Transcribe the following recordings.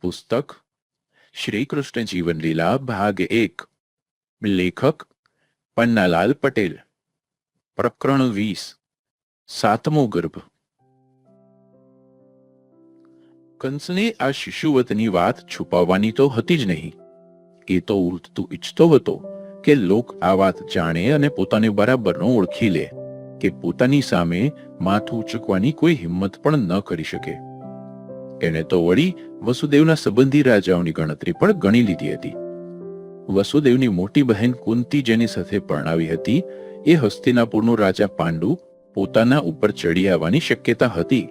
પુસ્તક, શ્રી કૃષ્ણ જીવન લીલા, ભાગ એક. લેખક, પન્નાલાલ પટેલ. પ્રકરણ વીસ. સાતમો ગર્ભ. કંસને આ શિશુવતની વાત છુપાવવાની તો હતી જ નહીં. એ તો ઉલટતું ઈચ્છતો હતો કે લોક આ વાત જાણે અને પોતાને બરાબરનો ઓળખી લે, કે પોતાની સામે માથું ઉચકવાની કોઈ હિંમત પણ ન કરી શકે. એણે તો વળી વસુદેવના સંબંધી રાજાઓની ગણતરી પણ ગણી લીધી હતી. વસુદેવની મોટી બહેન કુંતી જેની સાથે પરણાવી હતી, એ હસ્તિનાપુરનો રાજા પાંડુ પોતાના ઉપર ચડી આવવાની શક્યતા હતી.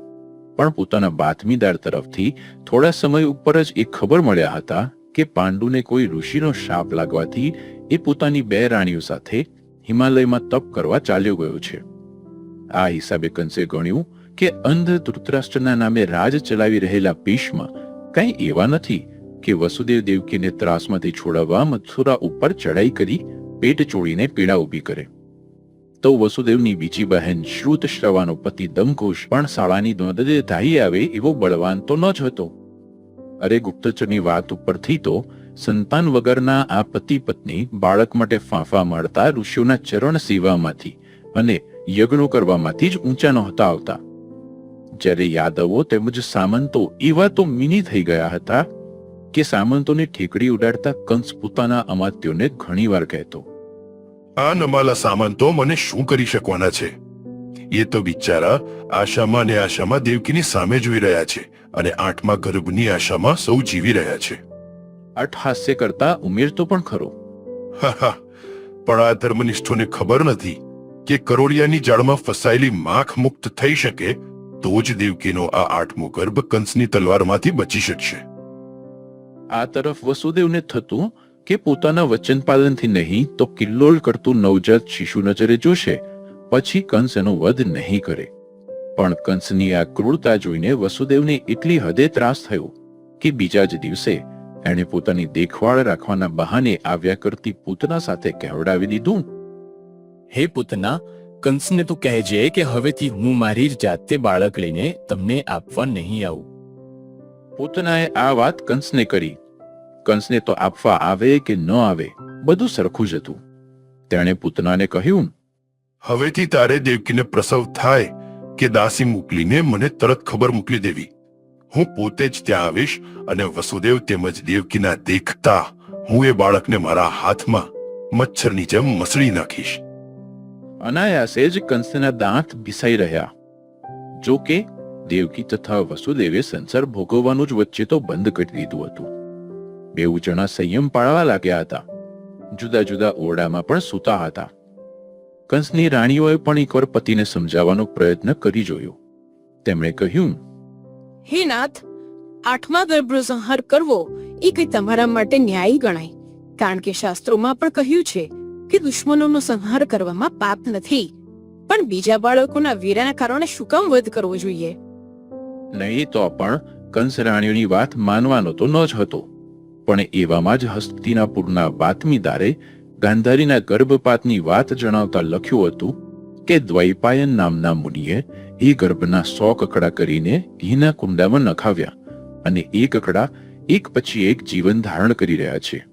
પણ પોતાના બાતમીદાર તરફથી થોડા સમય ઉપર જ એ ખબર મળ્યા હતા કે પાંડુને કોઈ ઋષિનો શાપ લાગવાથી એ પોતાની બે રાણીઓ સાથે હિમાલયમાં તપ કરવા ચાલ્યો ગયો છે. આ હિસાબે કંસે ગણ્યું કે અંધ ધૃતરાષ્ટ્રના નામે રાજ ચલાવી રહેલા ભીષ્મ કંઈ એવા નથી કે વસુદેવ દેવકીને ત્રાસમાંથી છોડાવવા મથુરા ઉપર ચડાઈ કરી પેટ ચોળીને પીડા ઊભી કરે. તો વસુદેવની બીજી બહેન શ્રુત શ્રવાનો પતિ દમઘોષ પણ શાળાની મદદે ધાઈ આવે એવો બળવાન તો ન જ હતો. અરે ગુપ્તચરની વાત ઉપરથી તો સંતાન વગરના આ પતિ પત્ની બાળક માટે ફાંફા મારતા ઋષિઓના ચરણ સેવામાંથી અને યજ્ઞો કરવામાંથી જ ઊંચા નહોતા આવતા. જ્યારે યાદવો તેમજ સામંતો એવા તો મિની થઈ ગયા હતા કે સામંતોને ઠેકડી ઉડાડતા કંસ પોતાના અમાત્યોને ઘણીવાર કહેતો આ નમાલા સામંતો મને શું કરી શકવાના છે? એ તો બિચારા આશામાં ને આશામાં દેવકીની સામે જોઈ રહ્યા છે અને આઠમા ગર્ભની આશામાં સૌ જીવી રહ્યા છે. અટહાસ્ય કરતા ઉમેરતો પણ ખરો. પણ આ ધર્મનિષ્ઠોને ખબર નથી કે કરોડિયાની જાળમાં ફસાયેલી માખ મુક્ત થઈ શકે તો જ દેવકીનો આ આઠમો ગર્ભ કંસની તલવારમાંથી બચી શકશે. આ તરફ વસુદેવને થતું કે પોતાના વચન પાલનથી નહીં, તો કિલ્લોલ કરતું નવજાત શિશુ નજરે જોશે. પછી કંસ એનો વધ નહીં કરે. પણ કંસની આ ક્રૂરતા જોઈને વસુદેવને એટલી હદે ત્રાસ થયો કે બીજા જ દિવસે એણે પોતાની દેખભાળ રાખવાના બહાને આવ્યા કરતી પૂતના સાથે કહેવડાવી દીધું, હે પુતના કંસને તો કહેજે કે હવેથી હું મારી જાતે બાળક લઈને તમને આપવા નહીં આવું. પૂતનાએ આ વાત કંસને કરી. કંસને તો આપવા આવે કે ન આવે, બધું સરખું જ હતું. તેણે પૂતનાને કહ્યું, હવેથી તારે દેવકીને પ્રસવ થાય કે દાસી મોકલીને મને તરત ખબર મોકલી દેવી. હું પોતે જ ત્યાં આવીશ અને વસુદેવ તેમજ દેવકીના દેખતા હું એ બાળકને મારા હાથમાં મચ્છરની જેમ મસળી નાખીશ. અનાયાસે જ કંસના દાંત ભીસાઈ રહ્યા. જો કે દેવકી તથા વસુદેવે સંસાર ભોગવવાનું જ વચ્ચે તો બંધ કરી દીધું હતું. બેઉ જણા સંયમ પાળવા લાગ્યા હતા. જુદા જુદા ઓરડામાં પણ સૂતા હતા. કંસની રાણીઓએ પણ એકવાર પતિને સમજાવવાનો પ્રયત્ન કરી જોયો. તેમણે કહ્યું, હે નાથ, આઠમા ગર્ભનો સંહાર કરવો એ કઈ તમારા માટે ન્યાયી ગણાય. કારણ કે શાસ્ત્રોમાં પણ કહ્યું છે કે દુશ્મનોનો સંહાર કરવામાં પાપ નથી. પણ બીજા બાળકોના વીરાના કારણે શું કામ વધ કરવો જોઈએ? નહીં તો પણ કંસ રાણીઓની વાત માનવાનો તો ન જ હતો. પણ એવામાં જ હસ્તિનાપુરના બાતમીદારે ગાંધારીના ગર્ભપાતની વાત જણાવતા લખ્યું હતું કે દ્વૈપાયન નામના મુનિએ એ ગર્ભના સો કકડા કરીને ઘીના કુંડામાં નખાવ્યા અને એ કકડા એક પછી એક જીવન ધારણ કરી રહ્યા છે.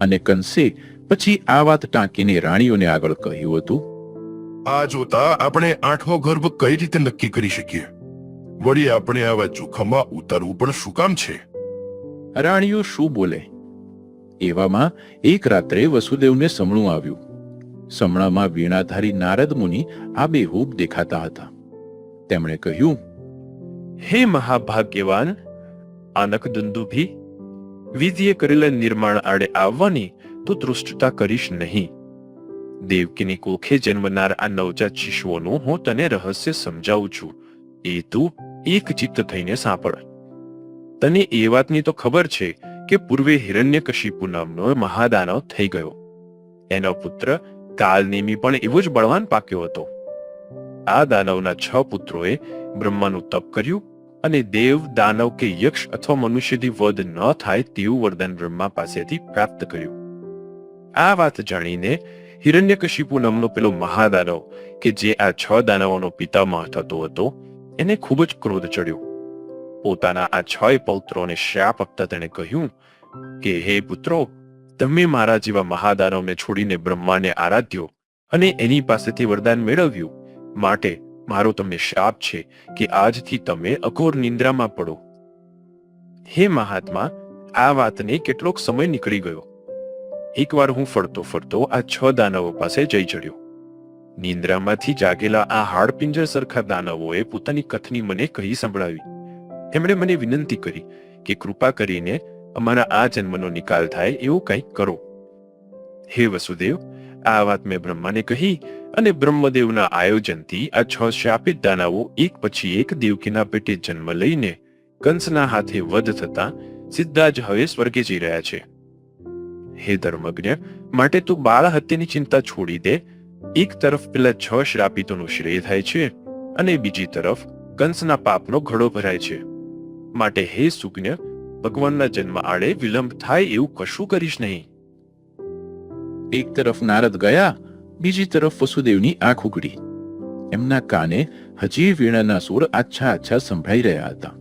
અને કંસે પછી આ વાત ટાંકીને રાણીઓને આગળ કહ્યું હતું આ જોતા આપણે આઠમો ગર્ભ કઈ રીતે નક્કી કરી શકીએ? વળી આપણે આવા જોખમમાં ઉતરવું પણ શું કામ છે? રાણીઓ શું બોલે? એવામાં એક રાત્રે વસુદેવને સમણું આવ્યું. સમણામાં વીણાધારી નારદ મુનિ આબેહૂબ દેખાતા હતા. તેમણે કહ્યું હે મહાભાગ્યવાન આનક દુંદુભી વિધિએ કરેલા નિર્માણ આડે આવવાની તું દૃષ્ટતા કરીશ નહીં. દેવકીની કોખે જન્મનાર આ નવજાત શિશુઓનું હું તને રહસ્ય સમજાવું છું. એ તું એક ચિત્ત થઈને સાંભળ. તને એ વાતની તો ખબર છે કે પૂર્વે હિરણ્યકશિપુ નામનો મહાદાનવ થઈ ગયો. એનો પુત્ર કાલનેમી પણ એવો જ બળવાન પાક્યો હતો. આ દાનવના છ પુત્રોએ બ્રહ્માનું તપ કર્યું અને દેવ, દાનવ કે યક્ષ અથવા મનુષ્યથી વધ ન થાય તેવું વરદાન બ્રહ્મા પાસેથી પ્રાપ્ત કર્યું. આ વાત જાણીને હિરણ્યકશિપુ નામનો પેલો મહાદાનવ, કે જે આ છ દાનવોનો પિતામહ થતો હતો, એને ખૂબ જ ક્રોધ ચડ્યો. પોતાના આ છય પૌત્રોને શાપ આપતા તેણે કહ્યું, કે હે પુત્રો, તમે મારા જેવા મહાદાનવને છોડીને બ્રહ્માને આરાધ્યો અને એની પાસેથી વરદાન મેળવ્યું. માટે મારો તમને શાપ છે કે આજથી તમે અઘોર નિંદ્રામાં પડો. હે મહાત્મા, આ વાતને કેટલોક સમય નીકળી ગયો. એકવાર હું ફરતો ફરતો આ છ દાનવો પાસે જઈ ચડ્યો. નિંદ્રામાંથી જાગેલા આ હાડપિંજર સરખા દાનવોએ પોતાની કથની મને કહી સંભળાવી. એમણે મને વિનંતી કરી કે કૃપા કરીને અમારા આ જન્મનો નિકાલ થાય એવું કંઈક કરો. હે વસુદેવ, આ વાત મેં બ્રહ્માને કહી અને બ્રહ્મદેવના આયોજનથી આ છ શાપિત દાનાઓ એક પછી એક દેવકીના પેટે જન્મ લઈને કંસના હાથે વધ થતા સીધા જ હવે સ્વર્ગે જઈ રહ્યા છે. હે ધર્મજ્ઞ માટે તું બાળ હત્યાની ચિંતા છોડી દે. એક તરફ પેલા છ શ્રાપિતોનું શ્રેય થાય છે અને બીજી તરફ કંસના પાપનો ઘડો ભરાય છે. માટે હે સુજ્ઞ ભગવાનના જન્મ આડે વિલંબ થાય એવું કશું કરીશ નહીં. એક તરફ નારદ ગયા, બીજી તરફ વસુદેવની આંખ ઉગડી. એમના કાને હજી વીણાના સૂર આછા આછા સંભળાઈ રહ્યા હતા.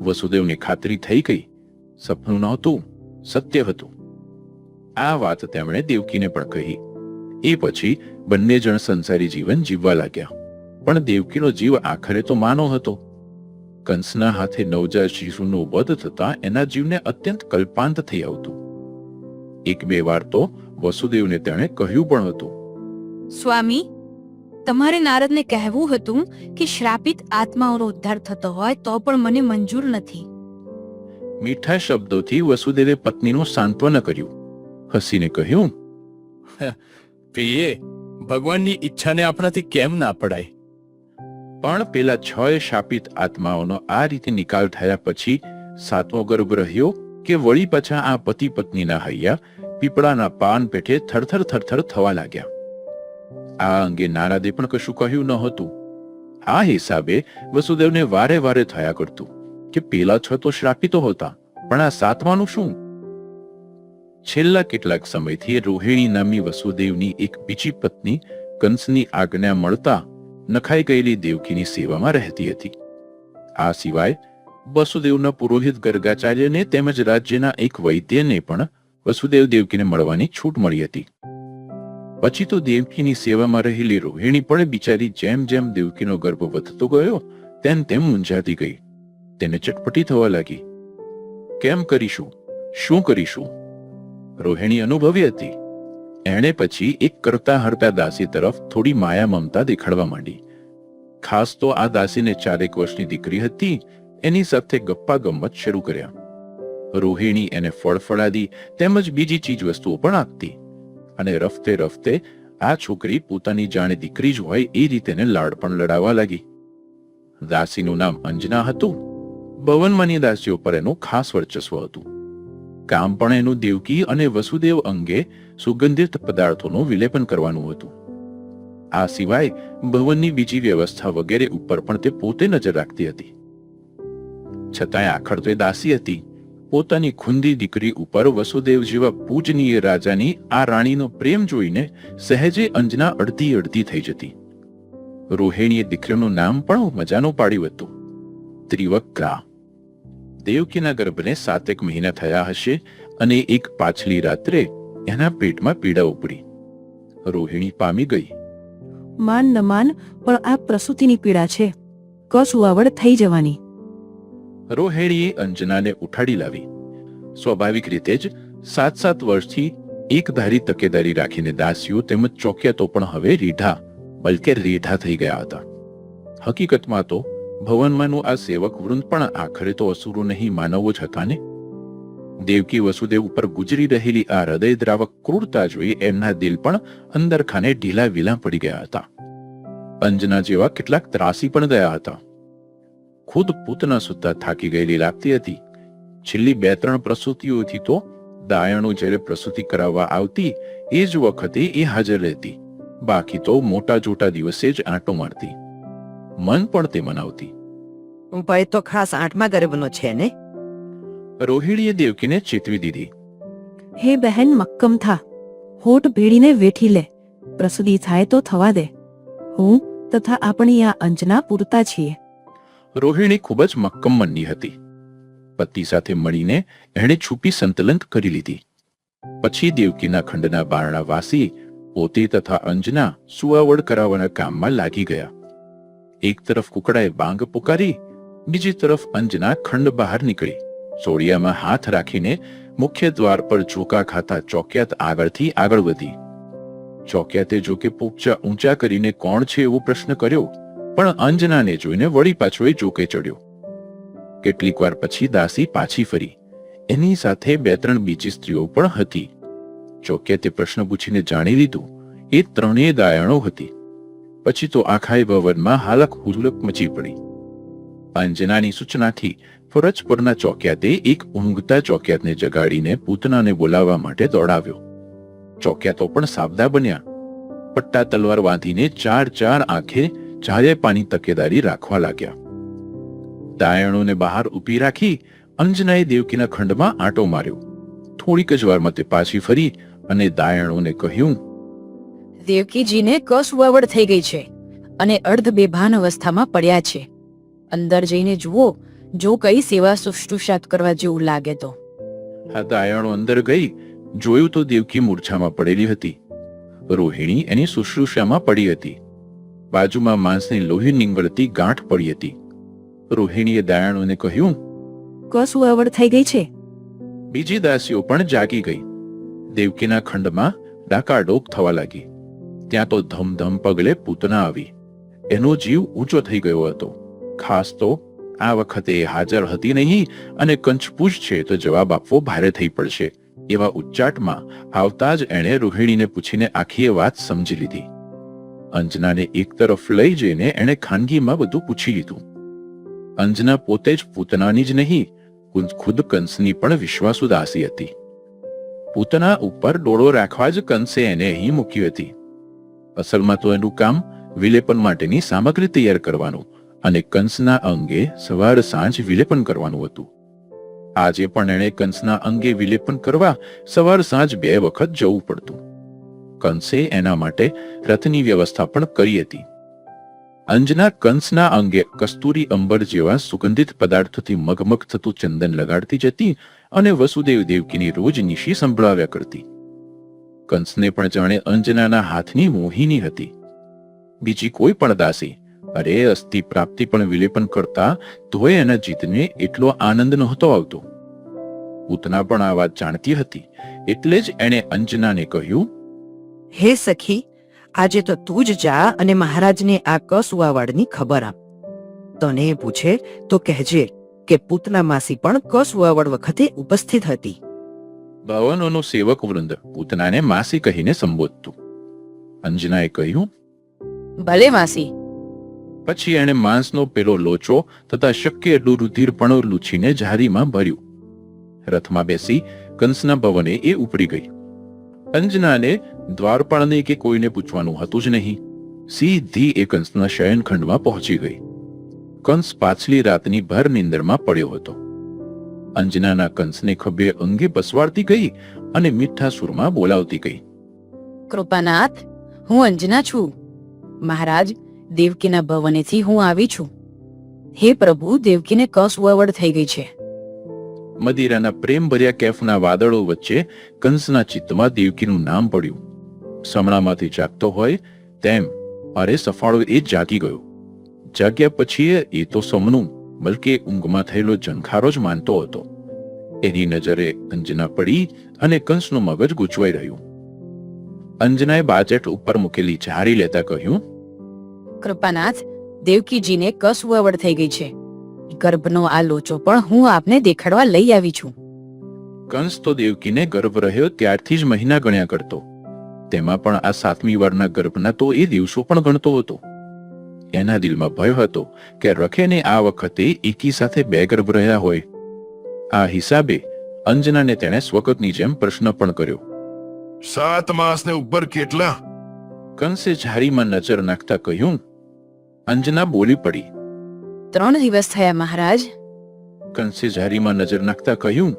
વસુદેવને ખાતરી થઈ ગઈ, સપનું નહોતું, સત્ય હતું. આ વાત તેમણે દેવકીને પણ કહી. એ પછી બંને જણ સંસારી જીવન જીવવા લાગ્યા. પણ દેવકીનો જીવ આખરે તો માનો હતો. કંસના હાથે નવજાત શિશુનો વધ થતા એના જીવને અત્યંત કલ્પાંત થઈ આવતું. એક બે વાર તો વસુદેવને તેણે કહ્યું પણ હતું. સ્વામી તમારે નારદને કહેવું હતું કે શ્રાપિત આત્માઓનો ઉદ્ધાર થતો હોય તો પણ મને મંજૂર નથી. મીઠા શબ્દોથી વસુદેવે પત્નીનું સાંત્વન કર્યું. હસીને કહ્યું પ્રિયે ભગવાનની ઈચ્છાને આપણાથી કેમ ના પડાય? પણ પેલા છ શાપિત આત્માઓનો આ રીતે નિકાલ થયા પછી સાતમો ગર્ભ રહ્યો કે વળી પાછા આ પતિ પત્નીના હૈયા પીપળાના પાન પેઠે થરથર થરથર થવા લાગ્યા. આ અંગે નારાદે પણ કશું કહ્યું નહોતું આ હિસાબે વસુદેવને વારે વારે થયા કરતું કે પેલા છ તો શ્રાપિતો હતા પણ આ સાતમાનું શું? છેલ્લા કેટલાક સમયથી રોહિણી નામની વસુદેવની એક બીજી પત્ની કંસની આજ્ઞા મળતા નખાઈ ગયેલી દેવકીની સેવામાં રહેતી હતી. આ સિવાય વસુદેવના પુરોહિત ગર્ગાચાર્યને તેમજ રાજ્યના એક વૈદ્યને પણ વસુદેવ દેવકીને મળવાની છૂટ મળી હતી. પછી તો દેવકીની સેવામાં રહેલી રોહિણી પણ બિચારી જેમ જેમ દેવકીનો ગર્ભ વધતો ગયો, તેમ તેમ મૂંઝાતી ગઈ. તેને ચટપટી થવા લાગી. કેમ કરીશું? શું કરીશું? રોહિણી અનુભવી હતી. એણે પછી એક કરતા હરતા દાસી તરફ થોડી માયા મમતા દેખાડવા માંડી. ખાસ તો આ દાસીને ચારેક વર્ષની દીકરી હતી, એની સાથે ગપ્પા ગમ્મત શરૂ કર્યા. રોહિણી એને ફળફળાદી તેમજ બીજી ચીજ વસ્તુઓ પણ આપતી અને રફતે રફતે આ છોકરી પોતાની જાણે દીકરી જ હોય એ રીતે એને લાડ પણ લડાવવા લાગી. દાસીનું નામ અંજના હતું. ભવનમાંની દાસીઓ પર એનું ખાસ વર્ચસ્વ હતું. કામ પણ એનું દેવકી અને વસુદેવ અંગે સુગંધિત પદાર્થોનું વિલેપન કરવાનું હતું. આ સિવાય ભવનની બીજી વ્યવસ્થા વગેરે ઉપર પણ તે પોતે નજર રાખતી હતી. છતાંય આખર તે દાસી હતી. પોતાની ખુંદી દીકરી ઉપર વસુદેવ જેવા પૂજનીય રાજાની આ રાણીનો પ્રેમ જોઈને સહેજે અંજના અડધી અડધી થઈ જતી. રોહિણીએ દીકરીનું નામ પણ મજાનું પાડ્યું હતું. ત્રિવક્રા દેવકીના ગર્ભને સાતેક મહિના થયા હશે અને એક પાછલી રાત્રે એના પેટમાં પીડા ઉપડી. રોહિણી પામી ગઈ. માન ન માન પણ આ પ્રસૂતિની પીડા છે. કસુવાવડ થઈ જવાની. રોહિણીએ અંજનાને ઉઠાડી લાવી. સ્વાભાવિક રીતે જ સાત સાત વર્ષથી એક ધારી તકેદારી રાખીને દાસીઓ તેમજ ચોકિયાતો પણ હવે રીઢા બલકે રીઢા થઈ ગયા હતા. હકીકતમાં તો ભવનમાંનું આ સેવક વૃંદ પણ આખરે તો અસુરો નહીં માનવો જ હતા ને? દેવકી વસુદેવ ઉપર ગુજરી રહેલી આ હૃદયદ્રાવક ક્રૂરતા જોઈ એમના દિલ પણ અંદર ખાને ઢીલા વિલા પડી ગયા હતા. અંજના જેવા કેટલાક ત્રાસી પણ ગયા હતા. ખુદ પૂતના સુદ્ધા થાકી ગયેલી લાગતી હતી. છેલ્લી બે ત્રણ પ્રસૂતિઓથી તો દાયણો જ્યારે પ્રસૂતિ કરાવવા આવતી, એ જ વખતે એ હાજર રહેતી. બાકી તો મોટા જોટા દિવસે જ આંટો મારતી. મન પણ તે મનાવતી. ભાઈ તો ખાસ આઠમા ગર્ભનો છે ને? રોહિણીએ દેવકીને ચેતવી દીધી. હે બહેન મક્કમ થા. હોઠ ભેળીને વેઠી લે. પ્રસુદી થાય તો થવા દે. હું તથા આપણી આ અંજના પૂરતા છીએ. રોહિણી ખૂબ જ મક્કમ મનની હતી. પતિ સાથે મળીને એણે છુપી સંતલંક કરી લીધી. પછી દેવકીના ખંડના બારણા વાસી પોતે તથા અંજના સુવાવડ કરાવવાના કામમાં લાગી ગયા. એક તરફ કુકડાએ બાંગ પુકારી, બીજી તરફ અંજના ખંડ બહાર નીકળી. સોડિયામાં હાથ રાખીને મુખ્ય દ્વાર પર ચોકા ખાતા ચોક્યાત આગળથી આગળ વધી. ચોક્યાતે જોકે પોપચા ઊંચા કરીને કોણ છે એવો પ્રશ્ન કર્યો, પણ અંજનાને જોઈને વળી પાછો એ ચોકે ચડ્યો. કેટલીક વાર પછી દાસી પાછી ફરી. એની સાથે બે ત્રણ બીજી સ્ત્રીઓ પણ હતી. ચોક્યાતે પ્રશ્ન પૂછીને જાણી લીધું, એ ત્રણેય દાયણો હતી. પછી તો આખાય ભવનમાં હાલક હુલક મચી પડી. અંજનાની સૂચનાથી ફરજ પરના ચોક્યાતે એક ઊંઘતા ચોક્યાતને જગાડીને પૂતનાને બોલાવવા માટે દોડાવ્યો. ચોક્યાતો પણ સાબદા બન્યા. પટ્ટા તલવાર વાંધીને ચાર ચાર આંખે ચારે પાની તકેદારી રાખવા લાગ્યા. દાયણોને બહાર ઊભી રાખી અંજનાએ દેવકીના ખંડમાં આંટો માર્યો. થોડીક જ વારમાં તે પાછી ફરી અને દાયણોને કહ્યું દેવકીજીને કસુવાવડ થઈ ગઈ છે અને અર્ધ બેભાન અવસ્થામાં પડ્યા છે. અંદર જઈને જુઓ જો કઈ સેવા સુષ્ટુષાત કરવા જેવું લાગે તો. આ દાયણો અંદર ગઈ જોયું તો દેવકી મૂર્છામાં પડેલી હતી. રોહિણી એની સુશ્રુષામાં પડી હતી. બાજુમાં માંસની લોહી નીંગળતી ગાંઠ પડી હતી. રોહિણીએ દાયણોને કહ્યું કસુવાવડ થઈ ગઈ છે? બીજી દાસીઓ પણ જાગી ગઈ. દેવકીના ખંડમાં ડાકાડોક થવા લાગી. ત્યાં તો ધમધમ પગલે પૂતના આવી. એનો જીવ ઊંચો થઈ ગયો હતો. ખાસ તો આ વખતે હાજર હતી નહીં અને કંચપૂછ છે તો જવાબ આપવો ભારે થઈ પડશે. એવા ઉચ્ચાટમાં આવતા જ એણે રોહિણીને પૂછીને આખી વાત સમજી લીધી. અંજનાને એક તરફ લઈ જઈને એણે ખાનગીમાં બધું પૂછી લીધું. અંજના પોતે જ પૂતનાની જ નહીં, ખુદ- ખુદ કંસની પણ વિશ્વાસુ દાસી હતી. પૂતના ઉપર ડોળો રાખવા જ કંસે એને અહીં મૂકી હતી. અસલમાં તો એનું કામ વિલેપન માટેની સામગ્રી તૈયાર કરવાનું અને કંસના અંગે સવાર સાંજ વિલેપન કરવાનું હતું. આજે પણ એણે કંસના અંગે વિલેપન કરવા સવાર સાંજ બે વખત જવું પડતું. કંસે એના માટે રથની વ્યવસ્થા પણ કરી હતી. અંજના કંસના અંગે કસ્તુરી અંબર જેવા સુગંધિત પદાર્થોથી મગમગ થતું ચંદન લગાડતી જતી અને વસુદેવ દેવકીની રોજ નિશી સંભળાવ્યા કરતી. કંસને પણ જાણે અંજનાના હાથની મોહિની હતી. બીજી કોઈ પણ દાસી, અરે અસ્થિ પ્રાપ્તિ પણ વિલેપન કરતા તોય એના જીતને એટલો આનંદ નહોતો આવતો. પૂતના પણ આ વાત જાણતી હતી, એટલે જ એણે અંજનાને કહ્યું, હે સખી, આજે તો તું જ જા અને મહારાજને આ કસુવાવડની ખબર આપ. તને પૂછે તો કહેજે કે પૂતના માસી પણ કસુવાવડ વખતે ઉપસ્થિત હતી. ભવનોનો સેવક વૃંદ પૂતનાને માસી કહીને સંબોધતું અંજનાએ કહ્યું ભલે માસી પછી એણે માંસનો પેલો લોચો તથા શક્ય એટલું રુધિર પણ લૂછીને જારીમાં ભર્યું. રથમાં બેસી કંસના ભવને એ ઉપડી ગઈ. અંજનાને દ્વારપાળને કે કોઈને પૂછવાનું હતું જ નહીં. સીધી એ કંસના શયનખંડમાં પહોંચી ગઈ. કંસ પાછલી રાતની ભર નિંદરમાં પડ્યો હતો. અંજનાના કંસને ખભે અંગે બસવાડતી ગઈ અને મીઠા સુરમાં બોલાવતી ગઈ. કૃપાનાથ હું અંજના છું. મહારાજ દેવકીના ભવનેથી હું આવી છું. હે પ્રભુ દેવકીને કસુવાવડ થઈ ગઈ છે. મદિરાના પ્રેમ ભર્યા કેફના વાદળો વચ્ચે કંસના ચિત્તમાં દેવકીનું નામ પડ્યું. સમણામાંથી જાગતો હોય તેમ અરે સફાળો એ જાગી ગયો. જાગ્યા પછી એ તો સમનું બલકે ઊંઘમાં થયેલો જનખારો જ માનતો હતો. એની નજરે અંજના પડી અને કંસનું મગજ ગૂંચવાઈ રહ્યું. અંજનાએ બાજેટ ઉપર મૂકેલી ચારી લેતા કહ્યું કૃપાનાથ દેવકીજીને કસુવાવડ થઈ ગઈ છે. ગર્ભનો આ લોચો પણ હું આપને દેખાડવા લઈ આવી છું. કંસ તો દેવકીને ગર્ભ રહ્યો ત્યારથી જ મહિના ગણ્યા કરતો. તેમાં પણ આ સાતમી વારના ગર્ભના તો એ દિવસો પણ ગણતો હતો. એના દિલમાં ભય હતો કે રખેને આ વખતે એકી સાથે બે ગર્ભ રહ્યા હોય. આ હિસાબે અંજનાને તેણે સ્વકતની જેમ પ્રશ્ન પણ કર્યો. સાત માસને ઉપર કેટલા? કંસે ઝારીમાં નજર નાખતા કહ્યું અંજના બોલી પડી. ત્રણ દિવસ થયા મહારાજ. કંસે ઝારીમાં નજર નાખતા કહ્યું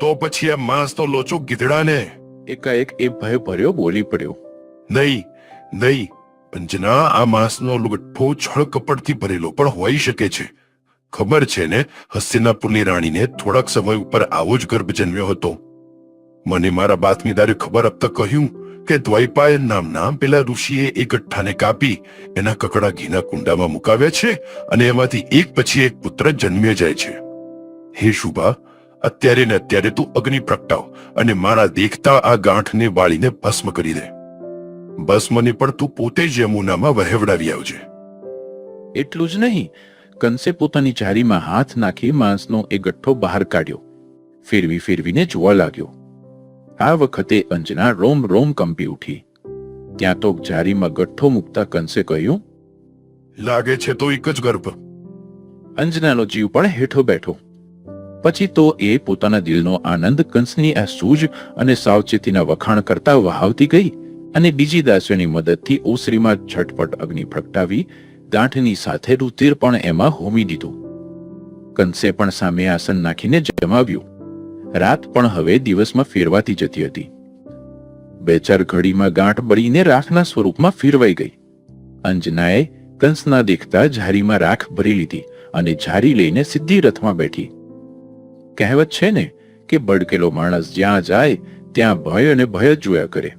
તો પછી આ માંસનો લોચો ગીધડાને. એકાએક એ ભય ભર્યો બોલી પડ્યો. નહીં નહીં અંજના આ માંસનો ગઠ્ઠો છળ કપડથી ભરેલો પણ હોઈ શકે છે. ખબર છે ને, હસ્તિનાપુરની રાણીને થોડાક સમય ઉપર આવો જ ગર્ભ જન્મ્યો હતો. મને મારા બાતમીદારે ખબર આપતા કહ્યું કે દ્વૈપાયન નામના પેલા ઋષિએ એ ગઠ્ઠાને કાપી, એના કકડા ઘીના કુંડામાં મુકાવ્યા છે અને એમાંથી એક પછી એક પુત્ર જન્મ્યો જાય છે. હે શુભા, અત્યારે ને અત્યારે તું અગ્નિ પ્રગટાવ અને મારા દેખતા આ ગાંઠને વાળીને ભસ્મ કરી દે. ભસ્મને પણ તું પોતે જ યમુનામાં વહેવડાવી આવજે. એટલું જ નહીં કંસે પોતાની જારીમાં હાથ નાખી માંસનો એ ગઠ્ઠો બહાર કાઢ્યો. ફેરવી ફેરવીને જોવા લાગ્યો. આ વખતે અંજના રોમ રોમ કંપી ઉઠી. ત્યાં તો જારીમાં ગઠ્ઠો મૂકતા કંસે કહ્યું લાગે છે તો એક જ ગર્ભ. અંજનાનો જીવ પણ હેઠો બેઠો. પછી તો એ પોતાના દિલનો આનંદ કંસની આ સૂઝ અને સાવચેતીના વખાણ કરતા વહાવતી ગઈ. અને બીજી દાસીઓની મદદથી ઓસરીમાં ઝટપટ અગ્નિ પ્રગટાવી, ગાંઠની સાથે રુધિર પણ એમાં હોમી દીધું. કંસે પણ સામે આસન નાખીને જમાવ્યું. રાત પણ હવે દિવસમાં ફેરવાતી જતી હતી. બે ચાર ઘડીમાં ગાંઠ બળીને રાખના સ્વરૂપમાં ફેરવાઈ ગઈ. અંજનાએ કંસના દેખતા ઝારીમાં રાખ ભરી લીધી અને ઝારી લઈને સીધી રથમાં બેઠી. કહેવત છે ને કે બડકેલો માણસ જ્યાં જાય, ત્યાં ભય અને ભય જ જોયા કરે.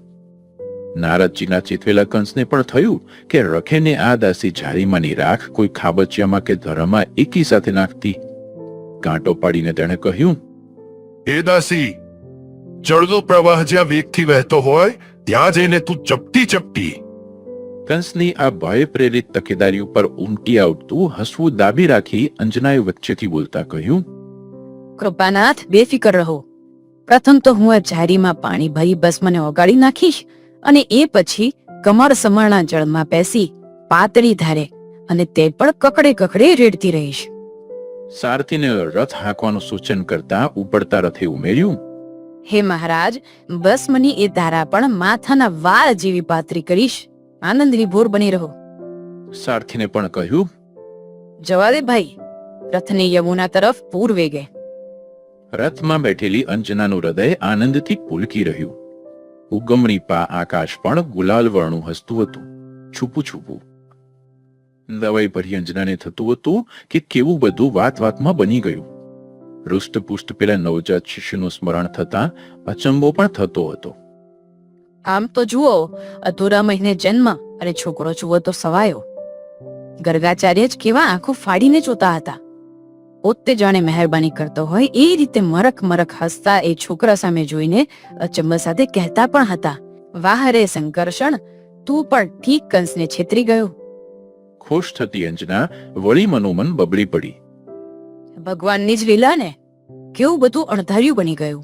નારદજીના ચેતવેલા કંસને પણ થયું કે રખેને આ દાસી જારીમાંની રાખ કોઈ ખાબચિયામાં કે ધરામાં એકી સાથે નાખતી. કાંટો પાડીને તેણે કહ્યું હે દાસી જળનો પ્રવાહ જ્યાં વેગથી વહેતો હોય ત્યાં જઈને તું ચપટી ચપટી. કંસની આ ભય પ્રેરિત તકેદારી ઉપર ઉમટી આવતું હસવું દાબી રાખી અંજનાએ વચ્ચેથી બોલતા કહ્યું કૃપાનાથ બેફિકર રહો. પ્રથમ તો હું આ જારીમાં પાણી ભરી મને ઓગાળી નાખીશ અને એ પછી કમર સમરણા જળમાં બેસી પાતળી ધારે અને તે પણ કકડે કકડે રેડતી રહીશ. સારથીને રથ હાંકવાનું સૂચન કરતા ઉપડતા રથે ઉમેર્યું હે મહારાજ ભસ્મની એ ધારા પણ માથાના વાળ જેવી પાતરી કરીશ. આનંદ વિભોર બની રહો. સારથીને પણ કહ્યું જવા દે ભાઈ રથને યમુના તરફ પૂર વેગે. રથમાં બેઠેલી અંજનાનું હૃદય આનંદથી પુલકી રહ્યું. ઉગમણી પા આકાશ પણ ગુલાલ વર્ણું હસતું હતું. છૂપું છૂપું. દવાઈ ભરી અંજનાને થતું હતું કે કેવું બધું વાત વાતમાં બની ગયું. હૃષ્ટપુષ્ટ પેલા નવજાત શિશુનું સ્મરણ થતા અચંબો પણ થતો હતો. આમ તો જુઓ, અધૂરા મહિને જન્મ અને છોકરો જુઓ તો સવાયો. ગર્ગાચાર્ય જ કેવા આંખો ફાડીને જોતા હતા. પોતે જાણે મહેરબાની કરતો હોય એ રીતે મરક મરક હસતા એ છોકરા સામે જોઈને અચંબા સાથે કહેતા પણ હતા વાહ રે સંકર્ષણ તું પણ ઠીક કંસને છેતરી ગયો. ખુશ થતી અંજના વળી મનોમન બબડી પડી. ભગવાનની જ લીલા ને કેવું બધું અણધાર્યું બની ગયું.